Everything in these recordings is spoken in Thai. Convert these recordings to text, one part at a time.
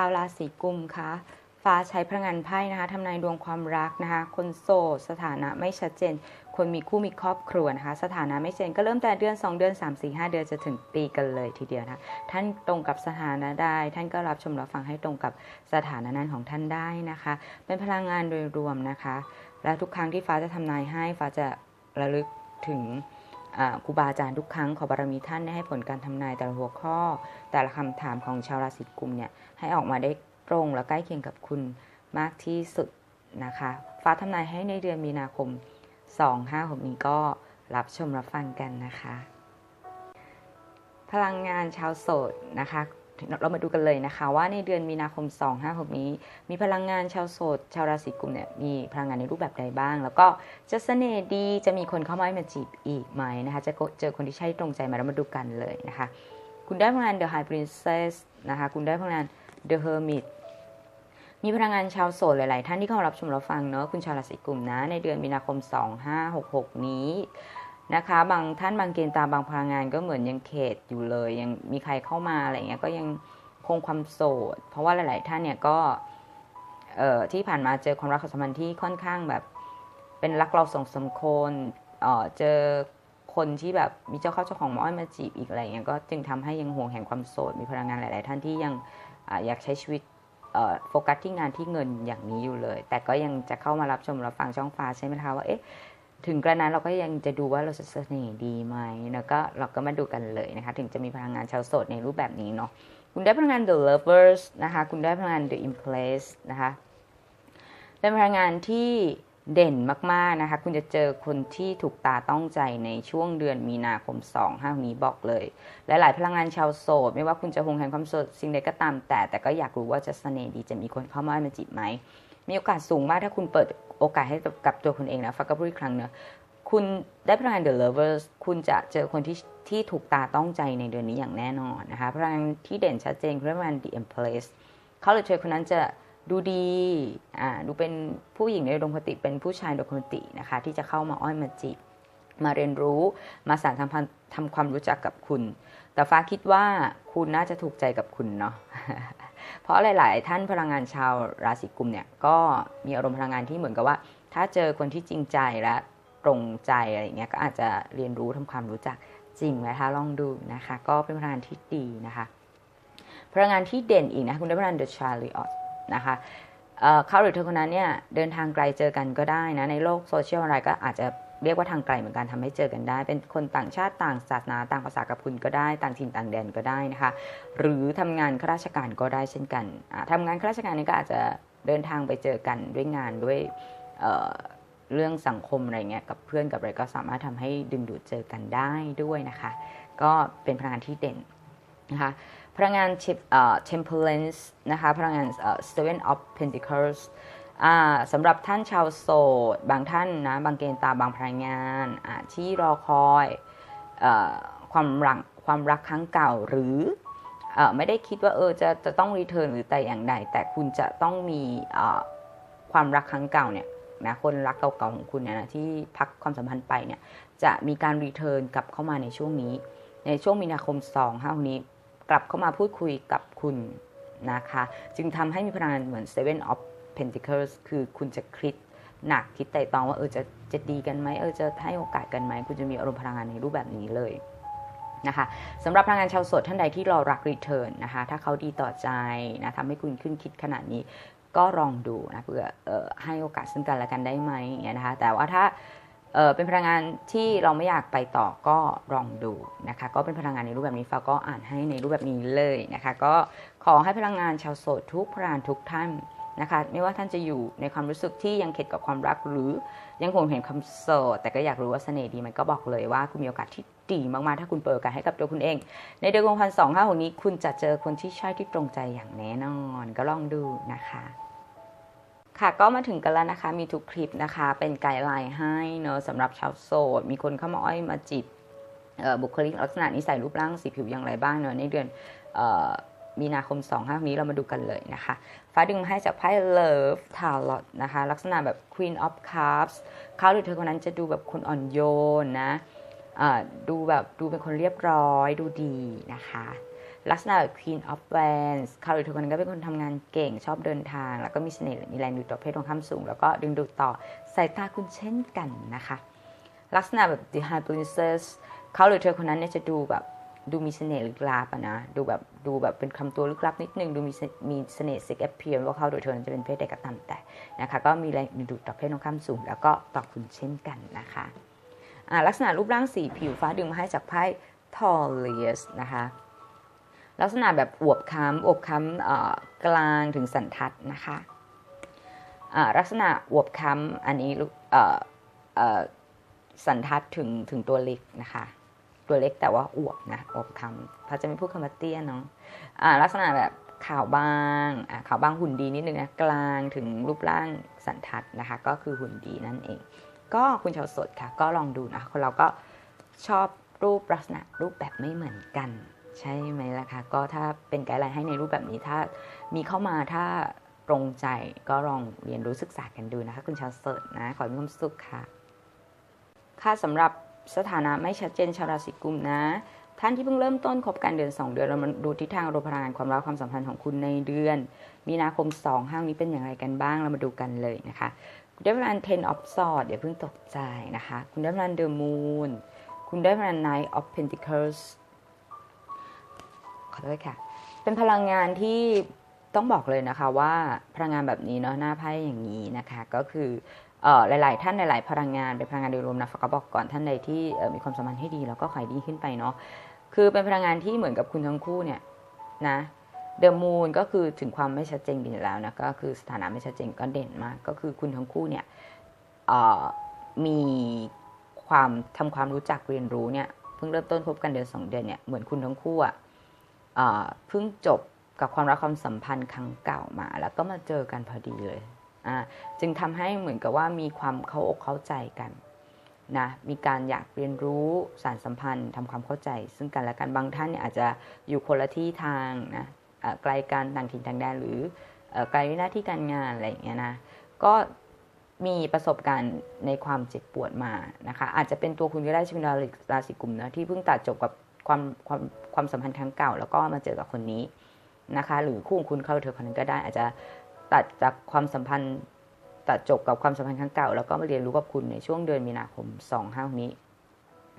าวราศีกุมคะฟ้าใช้พลังงานไพ่นะคะทำนายดวงความรักนะคะ คนโสดสถานะไม่ชัดเจน คนมีคู่มีครอบครัวนะคะ สถานะไม่ชัดเจนก็เริ่มแต่เดือน 2 เดือน 3 4 5 เดือนจะถึงปีกันเลยทีเดียวนะะท่านตรงกับสถานะได้ ท่านก็รับชมรับฟังให้ตรงกับสถานะนั้นของท่านได้นะคะ เป็นพลังงานโดยรวมนะคะ และทุกครั้งที่ฟ้าจะทำนายให้ฟ้าจะระลึกถึง ครูบาอาจารย์ทุกครั้งขอบารมีท่านให้ผลการทำนายแต่ละหัวข้อ แต่ละคำถามของชาวราศีกุมเนี่ยให้ออกมาได้ตรงและใกล้เคียงกับคุณมากที่สุดนะคะ ฟ้าทำนายให้ในเดือนมีนาคม 256 นี้ก็รับชมรับฟังกันนะคะ พลังงานชาวโสดนะคะ เรามาดูกันเลยนะคะ ว่าในเดือนมีนาคม 256 นี้ มีพลังงานชาวโสดชาวราศีกุมเนี่ยมีพลังงานในรูปแบบใดบ้าง แล้วก็จะเสน่ห์ดีจะมีคนเข้ามามาจีบอีกไหมนะคะ จะเจอคนที่ใช่ตรงใจมาเรามาดูกันเลยนะคะ คุณได้พลังงาน The High Princess นะคะ คุณได้พลังงาน The Hermit มีพลังงานชาวโสดหลาย ๆ ท่านที่เข้ารับชมรับฟังเนาะคุณชาวราศีกุมนะ ในเดือนมีนาคม 2566 นี้ นะคะ บางท่านบางเกณฑ์ตาบางพลังงานก็เหมือนยังเขตอยู่เลย ยังมีใครเข้ามาอะไรเงี้ยก็ยังคงความโสด เพราะว่าหลาย ๆ ท่านเนี่ยก็เอ่อที่ผ่านมาเจอความรักความสัมพันธ์ที่ค่อนข้างแบบ เป็นรักเราส่งสมคนเอ่อเจอคนที่แบบมีเจ้าเข้าเจ้าของมาอ้อยมาจีบอีกอะไรเงี้ยก็จึงทำให้ยังห่วงแห่งความโสดมีพลังงานหลาย ๆ ท่านที่ยังออยากใช้ชีวิตโฟกัสที่งานที่เงินอย่างนี้อยู่เลย แต่ก็ยังจะเข้ามารับชมรับฟังช่องฟ้าใช่ไหมคะว่าเอ๊ะ ถึงกระนั้นเราก็ยังจะดูว่าเราจะเสน่ห์ดีไหมแล้วก็เราก็มาดูกันเลยนะคะ ถึงจะมีพลังงานชาวโสดในรูปแบบนี้เนาะคุณได้พลังงาน the lovers นะคะ คุณได้พลังงาน the impress นะคะเป็นพลังงานที่เด่นมากๆนะคะ คุณจะเจอคนที่ถูกตาต้องใจในช่วงเดือนมีนาคม2 5นี้บอกเลยลหลายๆ พลังงานชาวโสด ไม่ว่าคุณจะหงแห่งความโสดสิ่งใดก็ตามแต่แต่ก็อยากรู้ว่าจะเสน่ห์ดีจะมีคนเข้ามามาจีบไหม มีโอกาสสูงมากถ้าคุณเปิดโอกาสให้กับตัวคุณเองนะฟักกับพูดอีกครั้งเนอะคุณได้พลังงาน The Lovers คุณจะเจอคนที่ที่ถูกตาต้องใจในเดือนนี้อย่างแน่นอนนะคะพลังงานที่เด่นชัดเจนพลังงาน The Empress เขาหรือเธอคนนั้นจะดูดี อ่า ดูเป็นผู้หญิงในดวงคติ เป็นผู้ชายดวงคตินะคะ ที่จะเข้ามาอ้อยมาจีบ มาเรียนรู้ มาสานทำพันทำความรู้จักกับคุณ แต่ฟ้าคิดว่าคุณน่าจะถูกใจกับคุณเนาะ เพราะหลาย ๆ ท่านพลังงานชาวราศีกุมเนี่ยก็มีอารมณ์พลังงานที่เหมือนกับว่า ถ้าเจอคนที่จริงใจและตรงใจอะไรเงี้ยก็อาจจะเรียนรู้ทำความรู้จักจริงไหมคะลองดูนะคะ ก็เป็นพลังงานที่ดีนะคะ พลังงานที่เด่นอีกนะคุณได้พลังงาน The Chariot นะคะเขาหรือเธอคนนั้นเนี่ยเดินทางไกลเจอกันก็ได้นะในโลกโซเชียลอะไรก็อาจจะ เรียกว่าทางไกลเหมือนกันทำให้เจอกันได้ เป็นคนต่างชาติต่างศาสนาต่างภาษากับคุณก็ได้ ต่างถิ่นต่างแดนก็ได้นะคะ หรือทำงานข้าราชการก็ได้เช่นกันทำงานข้าราชการนี่ก็อาจจะเดินทางไปเจอกันด้วยงานด้วยเเรื่องสังคมอะไรเงี้ยกับเพื่อนกับอะไรก็สามารถทำให้ดึงดูดเจอกันได้ด้วยนะคะ ก็เป็นพลังงานที่เด่นนะคะพลังงาน temperance นะคะพลังงาน seven of pentacles ส สำหรับท่านชาวโสด บางท่านนะบางเกณฑ์ตาบางพลังงานที่รอคอยอความรักความรักครั้งเก่าหรืออไม่ได้คิดว่าเออจะจะต้องรีเทิร์นหรือแต่อย่างใดแต่คุณจะต้องมีความรักครั้งเก่าเนี่ยนะคนรักเก่าๆของคุณเนี่ยนะที่พักความสัมพันธ์ไปเนี่ยจะมีการรีเทิร์นกลับเข้ามาในช่วงนี้ ในช่วงมีนาคม2 5นี้กลับเข้ามาพูดคุยกับคุณนะคะ จึงทำให้มีพลังงานเหมือน Seven of Pentacles คือคุณจะคิดหนักคิดไต่ตองว่าเออจะจะดีกันไหมเออจะให้โอกาสกันไหมคุณจะมีอารมณ์พลังงานในรูปแบบนี้เลยนะคะสำหรับพลังงานชาวโสดท่านใดที่รอรักรีเทิร์นนะคะถ้าเขาดีต่อใจนะทำให้คุณขึ้นคิดขนาดนี้ก็ลองดูนะเพื่อออให้โอกาสซึ่งกันและกันได้ไหมเงี้ยนะคะแต่ว่าถ้าเเป็นพลังงานที่เราไม่อยากไปต่อก็ลองดูนะคะก็เป็นพลังงานในรูปแบบนี้ฟ้าก็อ่านให้ในรูปแบบนี้เลยนะคะก็ขอให้พลังงานชาวโสดทุกพรานทุกท่าน นะคะไม่ว่าท่านจะอยู่ในความรู้สึกที่ยังเข็ดกับความรักหรือยังคงเห็นความโสดแต่ก็อยากรู้ว่าเสน่ห์ดีมันก็บอกเลยว่าคุณมีโอกาสที่ดีมากๆ ถ้าคุณเปิดโอกาสให้กับตัวคุณเอง ในเดือนกุมภาพันธ์สองห้าหกนี้คุณจะเจอคนที่ใช่ที่ตรงใจอย่างแน่นอน ก็ลองดูนะคะค่ะก็มาถึงกันแล้วนะคะมีทุกคลิปนะคะเป็นไกด์ไลน์ให้เนอะสำหรับชาวโสด มีคนเข้ามาอ้อยมาจีบบุคลิกลักษณะนิสัยรูปร่างสีผิวอย่างไรบ้างเนอะในเดือน มีนาคม 2 5 นี้เรามาดูกันเลยนะคะ ฟ้าดึงมาให้จากไพ่ Love Tarot นะคะ ลักษณะแบบ Queen of Cups เขาหรือเธอคนนั้นจะดูแบบคนอ่อนโยนนะดูแบบดูเป็นคนเรียบร้อยดูดีนะคะ ลักษณะแบบ Queen of Wands เขาหรือทุกคนก็เป็นคนทำงานเก่งชอบเดินทาง แล้วก็มีเสน่ห์มีแรงดูดต่อเพศตรงข้ามสูง แล้วก็ดึงดูดต่อสายตาคุณเช่นกันนะคะ ลักษณะแบบ The High Princess เขาหรือเธอคนนั้นเนี่ยจะดูแบบ ดูมีเสน่ห์ลึกลับอะนะ ดูแบบดูแบบเป็นคำตัวลึกลับนิดนึง ดูมีมีเสน่ห์ซ็กแอพเพียว่าเขาโดยเธอจะเป็นเพศใดก็ตามแต่นะคะ ก็มีแรงดูดต่อเพศตรงข้ามสูง แล้วก็ต่อคุณเช่นกันนะคะลักษณะรูปร่างสีผิวฟ้าดึงมาให้จากไพ่ทอลเลียสนะคะลักษณะแบบอวบค้ำอวบค้ำกลางถึงสันทัดนะคะลักษณะอวบค้ำอันนี้สันทัดถึงถึงตัวเล็กนะคะ ตัวเล็กแต่ว่าอวบนะอวบคำพระจะไม่พูดคำว่าเตี้ยเนาะลักษณะแบบขาวบางขาวบางหุ่นดีนิดนึงนะกลางถึงรูปร่างสันทัดนะคะ ก็คือหุ่นดีนั่นเอง ก็คุณชาวสดค่ะ ก็ลองดูนะคนเราก็ชอบรูปลักษณะรูปแบบไม่เหมือนกัน ใช่ไหมล่ะคะก็ถ้าเป็นไกด์ไลน์ให้ในรูปแบบนี้ถ้ามีเข้ามาถ้าตรงใจก็ลองเรียนรู้ศึกษากันดูนะคะ คุณชาวสดนะ ขอมีความสุขค่ะ ค่ะสำหรับ สถานะไม่ชัดเจนชาวราศีกุมนะ ท่านที่เพิ่งเริ่มต้นคบกันเดือน 2 เดือนเรามาดูทิศทางอารมณ์พลังงานความรักความสัมพันธ์ของคุณในเดือน มีนาคม 2 ห้างนี้เป็นอย่างไรกันบ้างเรามาดูกันเลยนะคะคุณได้พลัง ten of swords อย่าเพิ่งตกใจนะคะ คุณได้พลัง the moon คุณได้พลัง knight of pentacles ขอโทษค่ะ เป็นพลังงานที่ต้องบอกเลยนะคะว่าพลังงานแบบนี้เนาะหน้าไพ่อย่างนี้นะคะ ก็คือ หลาย ๆ ท่านหลาย ๆ พลังงานเป็นพลังงานโดยรวมนะฝากบอกก่อนท่านใดที่มีความสัมพันธ์ให้ดีแล้วก็ขายดีขึ้นไปเนาะคือเป็นพลังงานที่เหมือนกับคุณทั้งคู่เนี่ยนะเดอะมูนก็คือถึงความไม่ชัดเจนไปแล้วนะก็คือสถานะไม่ชัดเจนก็เด่นมาก ก็คือคุณทั้งคู่เนี่ยมีความทำความรู้จักเรียนรู้เนี่ยเพิ่งเริ่มต้นพบกันเดือนสองเดือนเนี่ยเหมือนคุณทั้งคู่อะเพิ่งจบกับความรักความสัมพันธ์ครั้งเก่ามา แล้วก็มาเจอกันพอดีเลย จึงทำให้เหมือนกับว่ามีความเข้าอกเข้าใจกันนะมีการอยากเรียนรู้สารสัมพันธ์ทำความเข้าใจ ซึ่งกันและกันบางท่านเนี่ยอาจจะอยู่คนละที่ทางนะไกลกันต่างถิ่นต่างแดนหรือไกลหน้าที่การงานอะไรอย่างเงี้ยนะก็มีประสบการณ์ในความเจ็บปวดมานะคะอาจจะเป็นตัวคุณก็ได้ชีวิตราศีกลุ่มนะที่เพิ่งตัดจบกับความความความสัมพันธ์ครั้งเก่า แล้วก็มาเจอกับคนนี้นะคะ หรือคู่คุณเข้าเธอคนนั้นก็ได้อาจจะ ตัดจากความสัมพันธ์ตัดจบกับความสัมพันธ์ครั้งเก่า แล้วก็มาเรียนรู้กับคุณในช่วงเดือนมีนาคม2 5นี้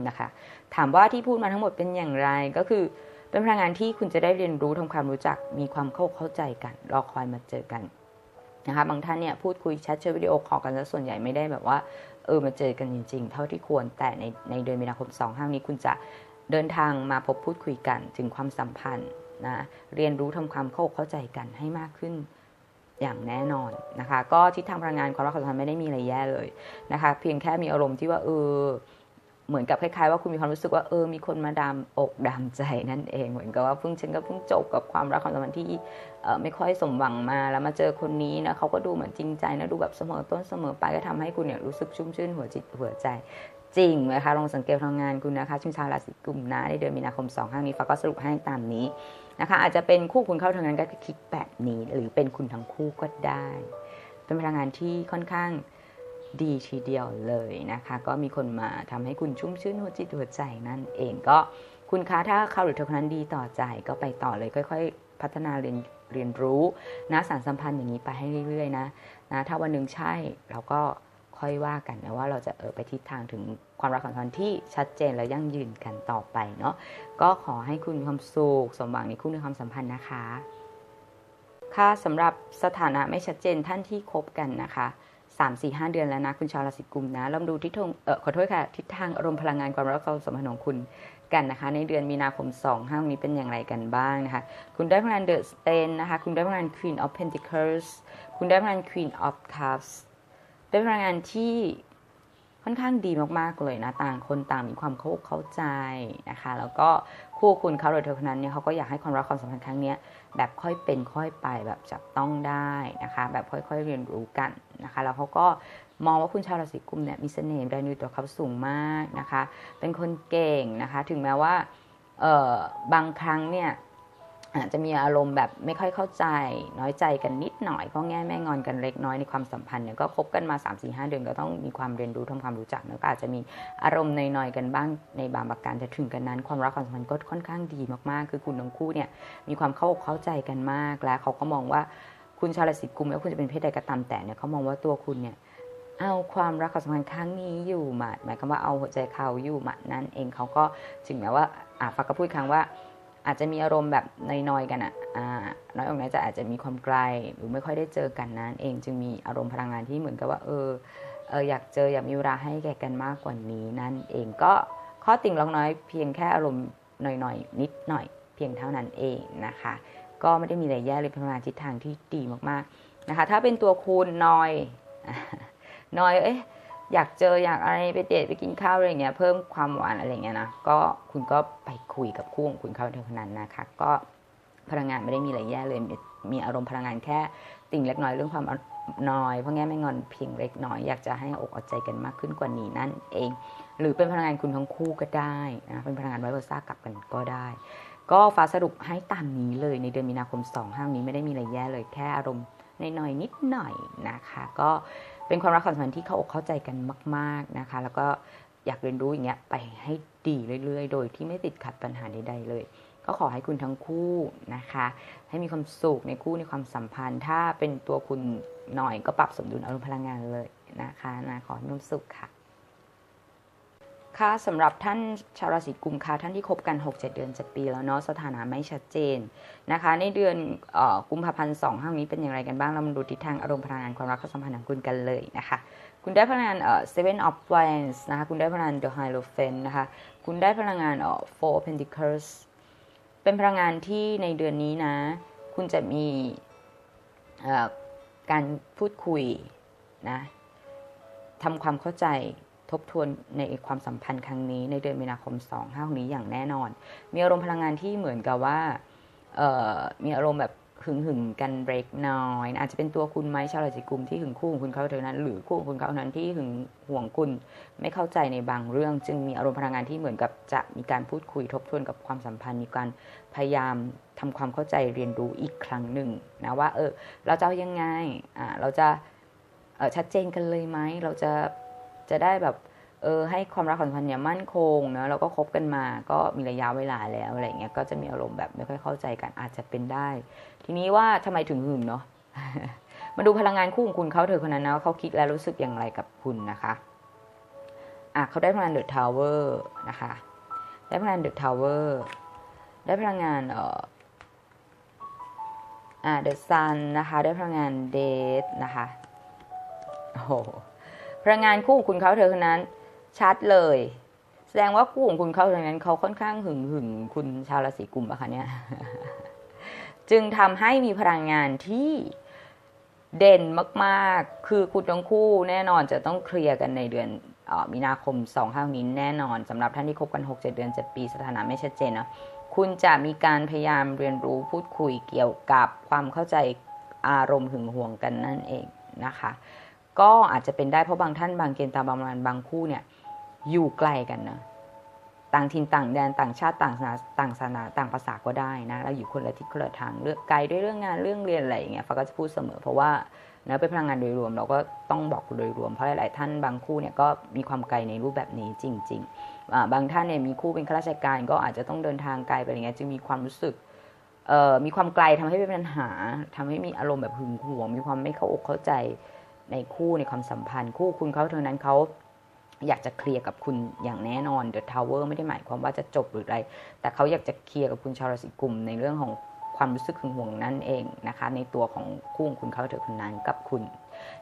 นะคะ ถามว่าที่พูดมาทั้งหมดเป็นอย่างไรก็คือเป็นพลังงานที่คุณจะได้เรียนรู้ทำความรู้จักมีความเข้าเข้าใจกัน รอคอยมาเจอกันนะคะบางท่านเนี่ยพูดคุยแชทเชิญวิดีโอคอลกันแล้วส่วนใหญ่ไม่ได้แบบว่าเออมาเจอกันจริง ๆ เท่าที่ควรแต่ในในเดือนมีนาคม2 5นี้คุณจะเดินทางมาพบพูดคุยกันถึงความสัมพันธ์นะเรียนรู้ทำความเข้าเข้าใจกันให้มากขึ้น อย่างแน่นอนนะคะ ก็ทิศทางพลังงานความรักความสัมพันธ์ไม่ได้มีอะไรแย่เลยนะคะ เพียงแค่มีอารมณ์ที่ว่าเออเหมือนกับคล้ายๆว่าคุณมีความรู้สึกว่าเออมีคนมาดามอกดามใจนั่นเอง เหมือนกับว่าเพิ่งฉันก็เพิ่งจบกับความรักความสัมพันธ์ที่ไม่ค่อยสมหวังมาแล้วมาเจอคนนี้นะเขาก็ดูเหมือนจริงใจนะดูแบบเสมอต้นเสมอไปก็ทำให้คุณเนี่ยรู้สึกชุ่มชื่นหัวจิตหัวใจ จริงไหมคะลองสังเกตพลังงานคุณนะคะชิงชาวราศีกุมนะในเดือนมีนาคม2ห้านี้ฟ้าก็สรุปให้ตามนี้นะคะอาจจะเป็นคู่คุณเข้าทางนั้นก็คิดแบบนี้ หรือเป็นคุณทั้งคู่ก็ได้ เป็นพลังงานที่ค่อนข้างดีทีเดียวเลยนะคะ ก็มีคนมาทำให้คุณชุ่มชื่นหัวจิตหัวใจนั่นเองก็คุณคะถ้าเขาหรือเธอคนนั้นดีต่อใจก็ไปต่อเลยค่อย ๆ พัฒนาเรียนเรียนรู้นะสารสัมพันธ์อย่างนี้ไปให้เรื่อยๆนะนะถ้าวันหนึ่งใช่เราก็ ค่อยว่ากันนะว่าเราจะเออไปทิศทางถึงความรักของท่านที่ชัดเจนและยั่งยืนกันต่อไปเนาะก็ขอให้คุณมีความสุขสมหวังในคู่ในความสัมพันธ์นะคะ ค่ะสำหรับสถานะไม่ชัดเจนท่านที่คบกันนะคะสามสี่ห้าเดือนแล้วนะ คุณชาวราศีกุมนะลองดูทิศทางเออขอโทษค่ะ ทิศทางอารมณ์พลังงานความรักความสัมพันธ์ของคุณกันนะคะ ในเดือนมีนาคม2ห้านี้เป็นอย่างไรกันบ้างนะคะ คุณได้พลังงานเดอะสเตนนะคะ คุณได้พลัง Queen of Pentacles คุณได้พลังงาน Queen of Cups เป็นพลังงานที่ค่อนข้างดีมากๆเลยนะต่างคนต่างมีความเข้าเข้าใจนะคะ แล้วก็คู่คุณเขาหรือเธอคนนั้นเนี่ยเขาก็อยากให้ความรักความสัมพันธ์ครั้งนี้แบบค่อยเป็นค่อยไปแบบจับต้องได้นะคะ แบบค่อยๆเรียนรู้กันนะคะ แล้วเขาก็มองว่าคุณชาวราศีกุมเนี่ยมีเสน่ห์แรงดูตัวเขาสูงมากนะคะ เป็นคนเก่งนะคะ ถึงแม้ว่าเออบางครั้งเนี่ย อาจจะมีอารมณ์แบบไม่ค่อยเข้าใจ น้อยใจกันนิดหน่อยพ่อแง่แม่งอนกันเล็กน้อยในความสัมพันธ์เนี่ยก็คบกันมา 3 4 5 เดือนก็ต้องมีความเรียนรู้ทำความรู้จักแล้วก็อาจจะมีอารมณ์นอยๆกันบ้างในบางประการแต่ถึงกันนั้น ความรักความสัมพันธ์ก็ค่อนข้างดีมากๆ คือคุณทั้งคู่เนี่ยมีความเข้าอกเข้าใจกันมากและเขาก็มองว่าคุณชาวราศีกุมแล้วคุณจะเป็นเพศใดก็ตามแต่เนี่ยเขามองว่าตัวคุณเนี่ยเอาความรักความสัมพันธ์ครั้งนี้อยู่หมัดหมายความว่าเอาหัวใจเขาอยู่หมัดนั่นเองเขาก็ถึงแม้ว่าอ่าฟักก็พูดครั้งว่า อาจจะมีอารมณ์แบบน้อยๆกันอะอ่าน้อยอกน้อยใจอาจจะมีความไกลหรือไม่ค่อยได้เจอกันนั้นเองจึงมีอารมณ์พลังงานที่เหมือนกับว่า เออเอออยากเจออยากมีเวลาให้แก่กันมากกว่านี้นั่นเองก็ข้อติ่งล็กน้อยเพียงแค่อารมณ์หน่อยๆนิดหน่อย เพียงเท่านั้นเองนะคะ ก็ไม่ได้มีอะไรแย่เลยพลังงานทิศทางที่ดีมากๆนะคะ ถ้าเป็นตัวคุณน้อยน้อยเอ๊ะ อยากเจออยากอะไรไปเดทไปกินข้าวอะไรเงี้ยเพิ่มความหวานอะไรเงี้ยนะก็คุณก็ไปคุยกับคู่ของคุณเขาเท่านั้นนะคะ ก็พลังงานไม่ได้มีอะไรแย่เลยมีมีอารมณ์พลังงานแค่ติ่งเล็กน้อยเรื่องความน้อยเพราะงั้ไม่งอนเพียงเล็กน้อยอยากจะให้อกเอาใจกันมากขึ้นกว่านี้นั่นเอง หรือเป็นพลังงานคุณทั้งคู่ก็ได้นะเป็นพลังงานไวโอซ่ากลับกันก็ได้ ก็ฟ้าสรุปให้ตามนี้เลยในเดือนมีนาคม2ห้างนี้ไม่ได้มีอะไรแย่เลยแค่อารมณ์น้อยๆนิดหน่อยนะคะ ก็ เป็นความรักความสัมพันธ์ที่เข้าอกเข้าใจกันมาก ๆนะคะ แล้วก็อยากเรียนรู้อย่างเงี้ยไปให้ดีเรื่อย ๆ โดยที่ไม่ติดขัดปัญหาใดๆเลย ก็ขอให้คุณทั้งคู่นะคะ ให้มีความสุขในคู่ในความสัมพันธ์ ถ้าเป็นตัวคุณหน่อยก็ปรับสมดุลอารมณ์พลังงานเลยนะคะนะขอให้มีความสุขค่ะ ค่ะสำหรับท่านชาวราศีกุมค่ะท่านที่คบกัน 6-7 เดือน 7 ปีแล้วเนาะสถานะไม่ชัดเจนนะคะ ในเดือนออกุมภาพันธ์สองห้างนี้เป็นอย่างไรกันบ้าง เรามาดูทิศทางอารมณ์พลังงานความรักความสัมพันธ์ของคุณกันเลยนะคะ คุณได้พลังงานเอ่อ seven of wands นะคะ คุณได้พลังงาน the hierophant นะคะ คุณได้พลังงานเอ่อ four pentacles เป็นพลังงานที่ในเดือนนี้นะ คุณจะมีเอ่อการพูดคุยนะทำความเข้าใจ ทบทวนในความสัมพันธ์ครั้งนี้ในเดือนมีนาคม2 5นี้อย่างแน่นอน มีอารมณ์พลังงานที่เหมือนกับว่ามีอารมณ์แบบหึงหึงกันเบรกน้อย อาจจะเป็นตัวคุณไหมชาวราศีกุมที่หึงคู่ของคุณเขาเท่านั้น หรือคู่ของคุณเขาเท่านั้นที่หึงห่วงคุณไม่เข้าใจในบางเรื่อง จึงมีอารมณ์พลังงานที่เหมือนกับจะมีการพูดคุยทบทวนกับความสัมพันธ์ มีการพยายามทำความเข้าใจเรียนรู้อีกครั้งหนึ่งนะว่าเออเราจะเอายังไงอ่าเราจะชัดเจนกันเลยไหมเราจะ จะได้แบบเออให้ความรักความสัมพันธ์เนี่ยมั่นคงเนอะเราก็คบกันมาก็มีระยะเวลาแล้วอะไรเงี้ยก็จะมีอารมณ์แบบไม่ค่อยเข้าใจกันอาจจะเป็นได้ ทีนี้ว่าทำไมถึงหึงเนาะมาดูพลังงานคู่ของคุณเขาเธอคนนั้นนะเขาคิดและรู้สึกอย่างไรกับคุณนะคะอะเขาได้พลังงานเดอะทาวเวอร์นะคะได้พลังงานเดอะทาวเวอร์ได้พลังงานเอ่ออ่าเดอะซันนะคะได้พลังงานเดทนะคะโอ้ พลังงานคู่ของคุณเขาเธอคนนั้น ชัดเลย แสดงว่าคู่ของคุณเขาดังนั้นเขาค่อนข้างหึงหึงคุณชาวราศีกุมอะคะเนี่ยจึงทำให้มีพลังงานที่เด่นมากๆ คือคุณทั้งคู่แน่นอนจะต้องเคลียร์กันในเดือนออมีนาคม2ห้านี้แน่นอนสำหรับท่านที่คบกัน 6 7 เดือน 7 ปีสถานะไม่ชัดเจนนะคุณจะมีการพยายามเรียนรู้พูดคุยเกี่ยวกับความเข้าใจอารมณ์หึงหวงกันนั่นเองนะคะ ก็อาจจะเป็นได้เพราะบางท่านบางเกณฑ์ตาบางวันบางคู่เนี่ยอยู่ไกลกันนะต่างถิ่นต่างแดนต่างชาติต่างศาสนาต่างศาสนาต่างภาษาก็ได้นะเราอยู่คนละทิศคนละทางเลือกไกลด้วยเรื่องงานเรื่องเรียนอะไรอย่างเงี้ยฟ้าก็จะพูดเสมอ เพราะว่าเนะเป็นพลังงานโดยรวม เราก็ต้องบอกโดยรวมเพราะหลาย ๆ ท่านบางคู่เนี่ยก็มีความไกลในรูปแบบนี้จริง ๆ บางท่านเนี่ยมีคู่เป็นข้าราชการก็อาจจะต้องเดินทางไกลไปอย่างเงี้ยจึงมีความรู้สึกเอ่อมีความไกลทำให้เป็นปัญหาทำให้มีอารมณ์แบบหึงหวงมีความไม่เข้าอกเข้าใจ ในคู่ในความสัมพันธ์ คู่คุณเขาเท่านั้นเขาอยากจะเคลียร์กับคุณอย่างแน่นอน The Tower ไม่ได้หมายความว่าจะจบหรืออะไร แต่เขาอยากจะเคลียร์กับคุณชาวราศีกุมในเรื่องของความรู้สึกหึงหวงนั่นเองนะคะ ในตัวของคู่ของคุณเขาเถอะคนนั้นกับคุณ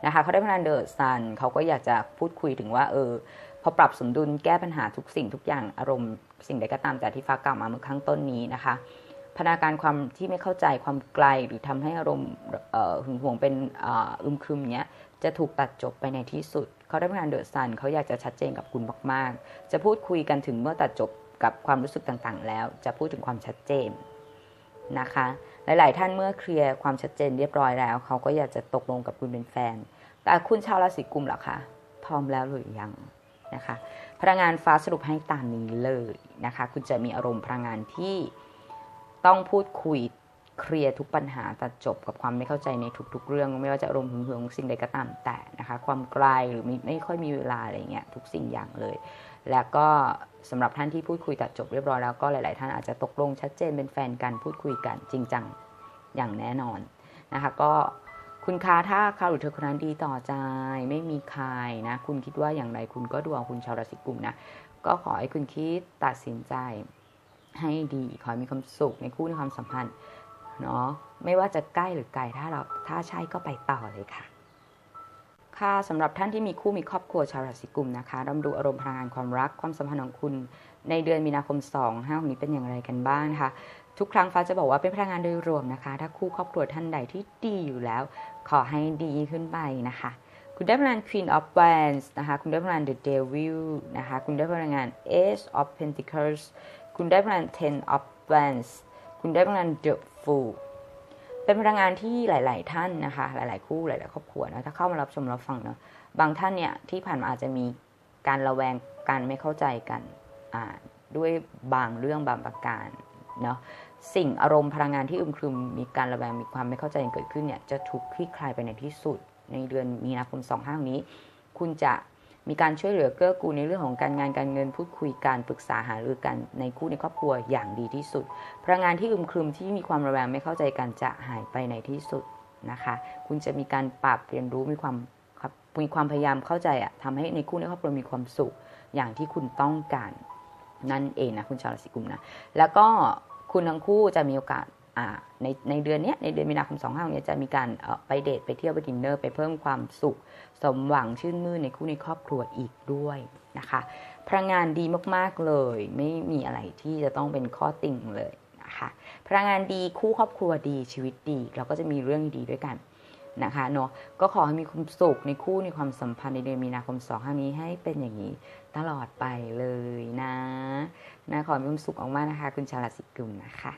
นะคะเขาได้พนันเดอร์ซันเขาก็อยากจะพูดคุยถึงว่าเออพอปรับสมดุลแก้ปัญหาทุกสิ่งทุกอย่างอารมณ์สิ่งใดก็ตามแต่ที่ฟ้ากล่าวมาเมื่อข้งต้นนี้นะคะพนาการความที่ไม่เข้าใจความไกลหรือทำให้อารมณ์หึงหวงเป็นอึมครึมเนี้ย จะถูกตัดจบไปในที่สุด เขาได้พนันเดอะซันเขาอยากจะชัดเจนกับคุณมากๆ จะพูดคุยกันถึงเมื่อตัดจบกับความรู้สึกต่างๆ แล้ว จะพูดถึงความชัดเจนนะคะ หลาย ๆ ท่านเมื่อเคลียร์ความชัดเจนเรียบร้อยแล้ว เขาก็อยากจะตกลงกับคุณเป็นแฟน แต่คุณชาวราศีกุมล่ะคะพร้อมแล้วหรือยังนะคะพลังงานฟ้าสรุปให้ตามนี้เลยนะคะ คุณจะมีอารมณ์พลังงานที่ต้องพูดคุย เคลียร์ทุกปัญหาตัดจบกับความไม่เข้าใจในทุก ๆ เรื่อง ไม่ว่าจะอารมณ์หึงหวงสิ่งใดก็ตามแต่นะคะความไกลหรือไม่ไม่ค่อยมีเวลาอะไรเงี้ยทุกสิ่งอย่างเลย แล้วก็สำหรับท่านที่พูดคุยตัดจบเรียบร้อยแล้วก็หลาย ๆ ท่านอาจจะตกลงชัดเจนเป็นแฟนกันพูดคุยกันจริงจังอย่างแน่นอนนะคะก็คุณคะถ้าเขาหรือเธอคนนั้นดีต่อใจ ไม่มีใครนะ คุณคิดว่าอย่างไรคุณก็ดูเอาคุณชาวราศีกุมนะ ก็ขอให้คุณคิดตัดสินใจให้ดี ขอให้มีความสุขในคู่ในความสัมพันธ์ เนาะไม่ว่าจะใกล้หรือไกลถ้าเราถ้าใช่ก็ไปต่อเลยค่ะ ค่ะสำหรับท่านที่มีคู่มีครอบครัวชาวราศีกุมนะคะรำดูอารมณ์พลังงานความรักความสัมพันธ์ของคุณ ในเดือนมีนาคม2 5นี้เป็นอย่างไรกันบ้างนะคะทุกครั้งฟ้าจะบอกว่าเป็นพลังงานโดยรวมนะคะ ถ้าคู่ครอบครัวท่านใดที่ดีอยู่แล้ว ขอให้ดีขึ้นไปนะคะ คุณได้พลังงาน Queen of Wands นะคะ คุณได้พลังงาน The Devil นะคะ คุณได้พลังงาน Ace of Pentacles คุณได้พลังงาน Ten of Wands คุณได้พลังงาน The Fool เป็นพลังงานที่หลาย ๆ ท่านนะคะ หลาย ๆ คู่หลาย ๆ ครอบครัวนะถ้าเข้ามารับชมรับฟังเนาะบางท่านเนี่ยที่ผ่านมาอาจจะมีการระแวงการไม่เข้าใจกันด้วยบางเรื่องบางประการเนาะสิ่งอารมณ์พลังงานที่อึมครึมมีการระแวงมีความไม่เข้าใจเกิดขึ้นเนี่ยจะถูกคลี่คลายไปในที่สุด ในเดือนมีนาคม 25 นี้ คุณจะ มีการช่วยเหลือเกื้อกูลในเรื่องของการงานการเงินพูดคุยการปรึกษาหารือกันในคู่ในครอบครัวอย่างดีที่สุด พลังงานที่อึมครึมที่มีความระแวงไม่เข้าใจกันจะหายไปในที่สุดนะคะ คุณจะมีการปรับเรียนรู้มีความมีความพยายามเข้าใจอะทำให้ในคู่ในครอบครัวมีความสุขอย่างที่คุณต้องการนั่นเองนะคุณชาวราศีกุมนะแล้วก็คุณทั้งคู่จะมีโอกาส ในในเดือนนี้ในเดือนมีนาคม 25เนี่ยจะมีการไปเดทไปเที่ยวไปดินเนอร์ ไปเพิ่มความสุข สมหวังชื่นมื่นในคู่ในครอบครัวอีกด้วยนะคะพลังงานดีมากๆเลย ไม่มีอะไรที่จะต้องเป็นข้อติ่งเลยนะคะพลังงานดีคู่ครอบครัวดีชีวิตดี เราก็จะมีเรื่องดีด้วยกันนะคะเนาะก็ขอให้มีความสุขในคู่ในความสัมพันธ์ในเดือนมีนาคม2ห้านี้ให้เป็นอย่างนี้ตลอดไปเลยนะนะขอมีความสุขออกมานะคะ คุณชาลสิกุลนะคะ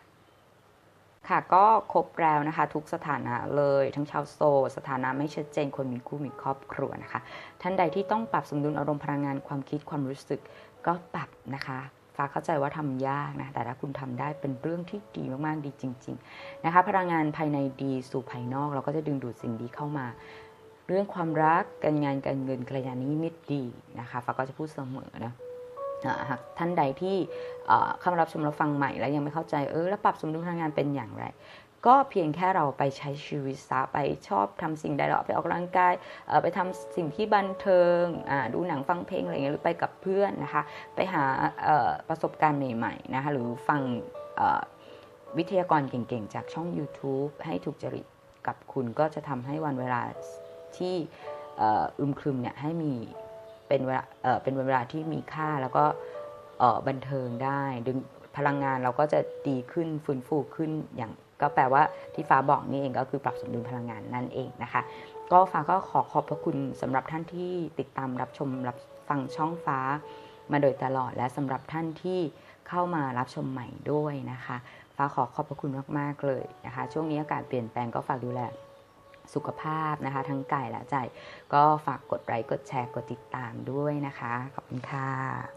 ค่ะก็ครบแล้วนะคะ ทุกสถานะเลยทั้งชาวโซ สถานะไม่ชัดเจนคนมีคู่มีครอบครัวนะคะ ท่านใดที่ต้องปรับสมดุลอารมณ์พลังงานความคิดความรู้สึกก็ปรับนะคะฟ้าเข้าใจว่าทำยากนะ แต่ถ้าคุณทำได้เป็นเรื่องที่ดีมากๆดีจริง ๆนะคะ พลังงานภายในดีสู่ภายนอกเราก็จะดึงดูดสิ่งดีเข้ามา เรื่องความรักการงานการเงินกระยานี้มิตรดีนะคะฟ้าก็จะพูดเสมอนะ หากท่านใดที่เข้ามารับชมรับฟังใหม่ แล้วยังไม่เข้าใจเออแล้วปรับสมดุลพลังงานเป็นอย่างไร ก็เพียงแค่เราไปใช้ชีวิตซะไปชอบทำสิ่งใดเราไปออกกำลังกายไปทำสิ่งที่บันเทิงดูหนังฟังเพลงอะไรเงี้ยหรือไปกับเพื่อนนะคะ ไปหาประสบการณ์ใหม่ๆนะคะหรือฟังวิทยากรเก่งๆ จากช่อง YouTube ให้ถูกจริตกับคุณก็จะทำให้วันเวลาที่อึมครึมเนี่ยให้มี เป็นเวลาเป็นเวลาที่มีค่าแล้วก็บันเทิงได้ ดึงพลังงานเราก็จะดีขึ้นฟื้นฟูขึ้นอย่างก็แปลว่าที่ฟ้าบอกนี่เองก็คือปรับสมดุลพลังงานนั่นเองนะคะ ก็ฟ้าก็ขอขอบพระคุณสำหรับท่านที่ติดตามรับชมรับฟังช่องฟ้ามาโดยตลอดและสำหรับท่านที่เข้ามารับชมใหม่ด้วยนะคะ ฟ้าขอขอบพระคุณมาก ๆ เลยนะคะ ช่วงนี้อากาศเปลี่ยนแปลงก็ฝากดูแล สุขภาพนะคะ ทั้งกายและใจ ก็ฝากกดไลค์กดแชร์กดติดตามด้วยนะคะ ขอบคุณค่ะ